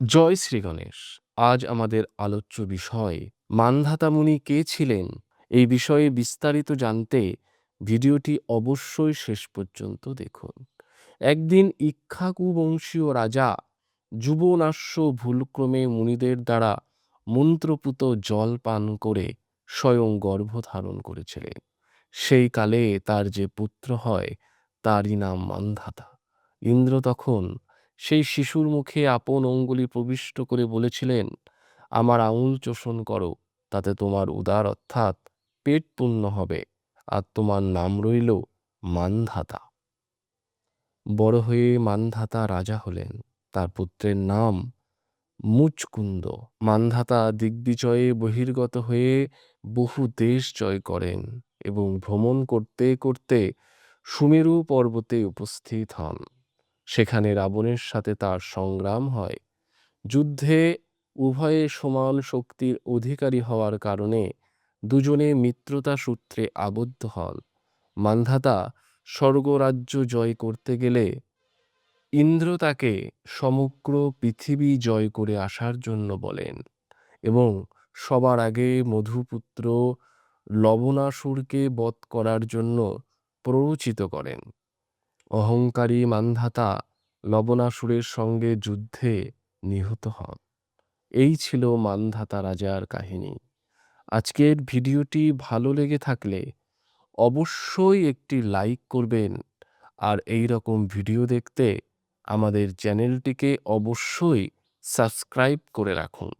জয় শ্রী গণেশ, আজ আমাদের আলোচ্য বিষয়, মান্ধাতা মুনি কে ছিলেন? এই বিষয়ে বিস্তারিত জানতে ভিডিওটি অবশ্যই শেষ পর্যন্ত দেখুন। একদিন ইক্ষ্বাকু বংশীয় রাজা যুবনাশ্য ভুলক্রমে মুনিদের দ্বারা মন্ত্রপুত জল পান করে স্বয়ং গর্ভধারণ করেছিলেন। সেই কালে তার যে পুত্র হয়, তারই নাম মান্ধাতা। ইন্দ্র তখন সেই শিশুর মুখে আপন অঙ্গুলি প্রবিষ্ট করে বলেছিলেন, আমার আঙুল চোষণ করো, তাতে তোমার উদার অর্থাৎ পেট পূর্ণ হবে আর তোমার নাম রইল মানধাতা। বড় হয়ে মানধাতা রাজা হলেন। তার পুত্রের নাম মুচকুন্দ। মানধাতা দিগ্বিজয়ে বহির্গত হয়ে বহু দেশ জয় করেন এবং ভ্রমণ করতে করতে সুমেরু পর্বতে উপস্থিত হন। সেখানে রাবণের সাথে তার সংগ্রাম হয়। যুদ্ধে উভয়ে সমান শক্তির অধিকারী হওয়ার কারণে দুজনে মিত্রতা সূত্রে আবদ্ধ হন। মান্ধাতা স্বর্গরাজ্য জয় করতে গেলে ইন্দ্র তাকে সমগ্র পৃথিবী জয় করে আসার জন্য বলেন এবং সবার আগে মধুপুত্র লবণাসুরকে বধ করার জন্য প্ররোচিত করেন। অহংকারী মান্ধাতা লবণাসুরের সঙ্গে যুদ্ধে নিহত হন। এই ছিল মান্ধাতা রাজার কাহিনী। আজকের ভিডিওটি ভালো লেগে থাকলে অবশ্যই একটি লাইক করবেন আর এই রকম ভিডিও দেখতে আমাদের চ্যানেলটিকে অবশ্যই সাবস্ক্রাইব করে রাখুন।